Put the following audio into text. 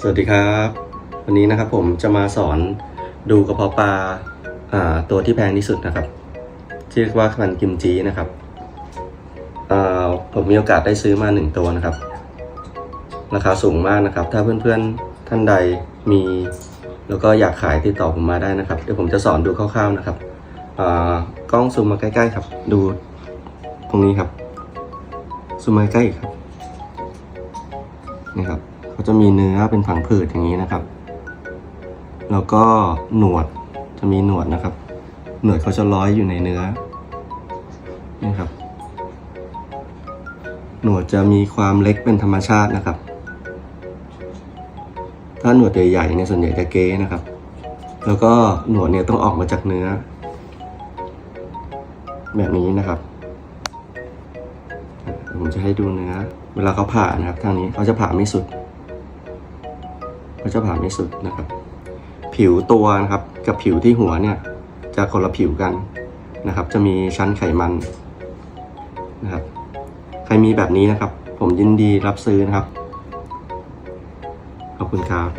สวัสดีครับ วันนี้นะครับผมจะมาสอนดูกระเพาะปลาอ่าตัวที่แพงที่สุดนะครับที่เรียกว่าพันกิมจีนะครับอ่าผมมีโอกาสได้ซื้อมาหนึ่งตัวนะครับ ราคาสูงมากนะครับ ถ้าเพื่อนๆท่านใดมี แล้วก็อยากขายติดต่อผมมาได้นะครับ เดี๋ยวผมจะสอนดูคร่าวๆนะครับอ่ากล้องซูมมาใกล้ๆครับ ดูตรงนี้ครับซูมมาใกล้ครับนี่ครับ เขาจะมีเนื้อเป็นผังผืดอย่างนี้นะครับ แล้วก็หนวดจะมีหนวดนะครับ หนวดเขาจะร้อยอยู่ในเนื้อนี่ครับ หนวดจะมีความเล็กเป็นธรรมชาตินะครับ ถ้าหนวดใหญ่ๆเนี่ยส่วนใหญ่จะเก้นะครับ แล้วก็หนวดเนี่ยต้องออกมาจากเนื้อ แบบนี้นะครับผมจะให้ดูเนื้อ เวลาเขาผ่านะครับทางนี้เขาจะผ่าไม่สุด ก็จะผ่าไม่สุดนะครับ ผิวตัวนะครับกับผิวที่หัวเนี่ยจะคนละผิวกันนะครับ จะมีชั้นไขมันนะครับ ใครมีแบบนี้นะครับ ผมยินดีรับซื้อนะครับ ขอบคุณครับ